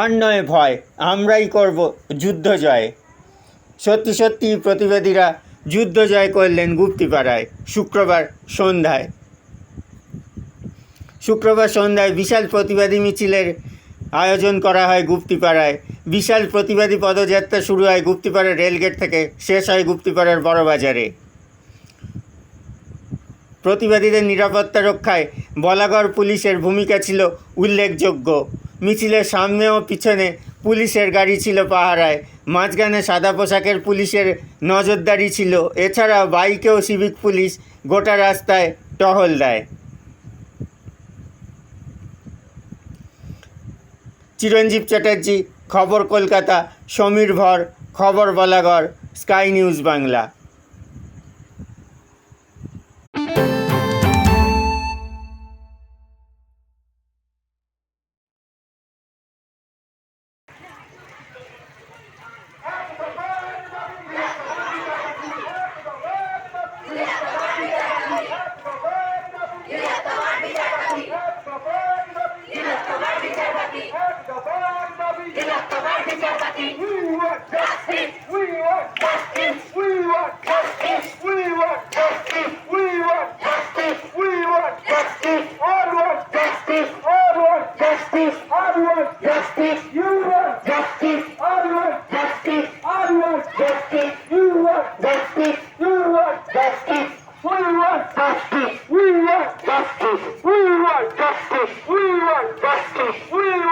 আর নয় ভয়, আমরাই করব যুদ্ধ জয়। সত্যি সত্যি প্রতিবাদীরা যুদ্ধ জয় করলেন গুপ্তিপাড়ায়, শুক্রবার সন্ধ্যায়। শুক্রবার সন্ধ্যায় বিশাল প্রতিবাদী মিছিলের আয়োজন করা হয় গুপ্তিপাড়ায়। বিশাল প্রতিবাদী পদযাত্রা শুরু হয় গুপ্তিপাড়ার রেলগেট থেকে, শেষ হয় গুপ্তিপাড়ার বড় বাজারে প্রতিবাদীদের নিরাপত্তা রক্ষায় বলাগড় পুলিশের ভূমিকা ছিল উল্লেখযোগ্য। মিছিলের সামনে ও পিছনে পুলিশের গাড়ি ছিল পাহারায়, মাঝখানে সাদা পোশাকের পুলিশের নজরদারি ছিল। এছাড়া বাইকেও সিভিক পুলিশ গোটা রাস্তায় টহল দেয়। চিরঞ্জীব চ্যাটার্জি, খবর কলকাতা, সমীর ভর, খবর Balagarh, sky news Bangla. justice, I want justice, you want justice, I want justice, I want justice, you want justice, you want justice, we want justice, we want justice, we want justice, we want justice, we want